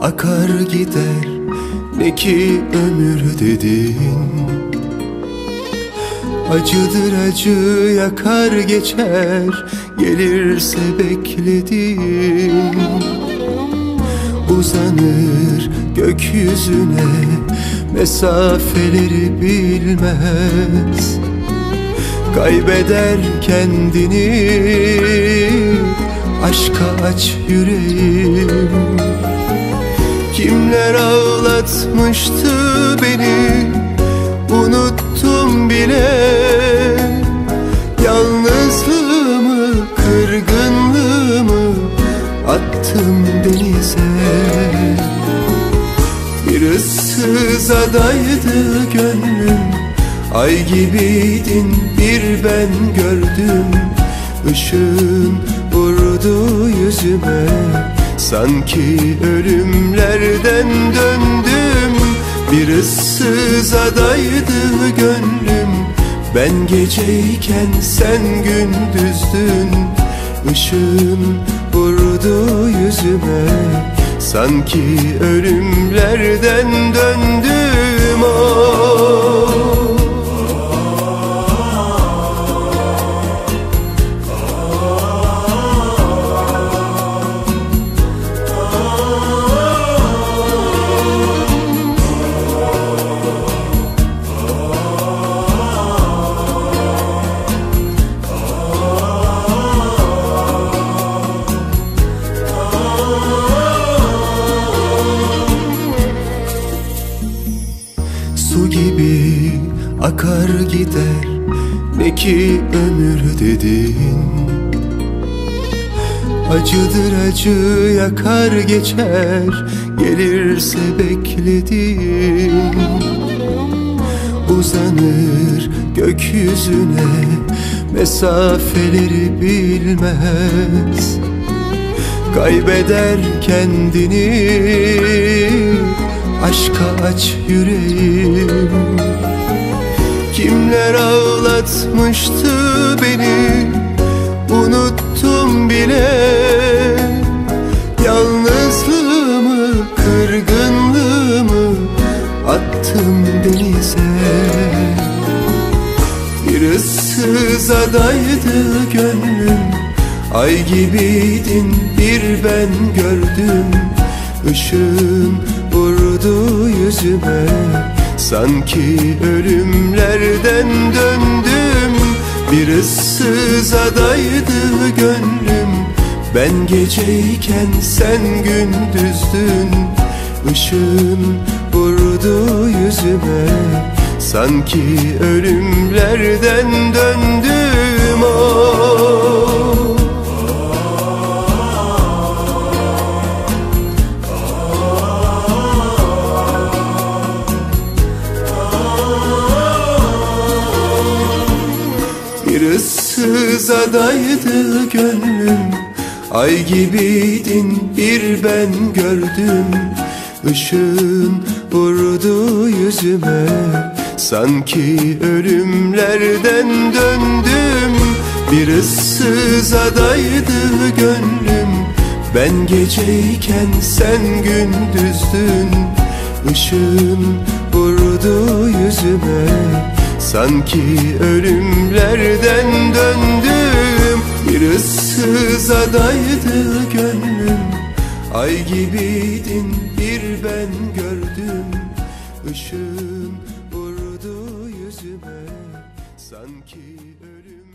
akar gider. Ne ki ömür dedin? Acıdır acı yakar geçer. Gelirse bekledim Uzanır gökyüzüne Mesafeleri bilmez. Kaybeder kendini Aşka aç yüreğim. Kimler ağlatmıştı beni? Unuttum bile. Yalnızlığımı, kırgınlığımı Attım denize. Bir ıssız adaydı gönlüm. Ay gibiydin bir ben gördüm. Işığın vurdu yüzüme. Sanki ölümlerden döndüm. Bir ıssız adaydı gönlüm. Ben geceyken sen gündüzdün. Işığın vurdu yüzüme. Sanki ölümlerden döndüm. Oh. Akar gider. Ne ki ömür dedin? Acıdır acı yakar geçer. Gelirse bekledim Uzanır gökyüzüne Mesafeleri bilmez. Kaybeder kendini Aşka aç yüreğim ağlatmıştı beni. Unuttum bile. Yalnızlığımı, kırgınlığımı Attım denize. Bir ıssız adaydı gönlüm. Ay gibiydin bir ben gördüm. Işığın vurdu yüzüme Sanki ölümlerden döndüm. Bir ıssız adaydı gönlüm. Ben geceyken sen gündüzdün. Işığın vurdu yüzüme. Sanki ölümlerden döndüm Bir ıssız adaydı gönlüm. Ay gibiydin bir ben gördüm. Işığın vurdu yüzüme. Sanki ölümlerden döndüm. Bir ıssız adaydı gönlüm. Ben geceyken sen gündüzdün. Işığın vurdu yüzüme Sanki ölümlerden döndüm. Bir ıssız adaydı gönlüm. Ay gibiydin bir ben gördüm. Işığın vurdu yüzüme. Sanki ölüm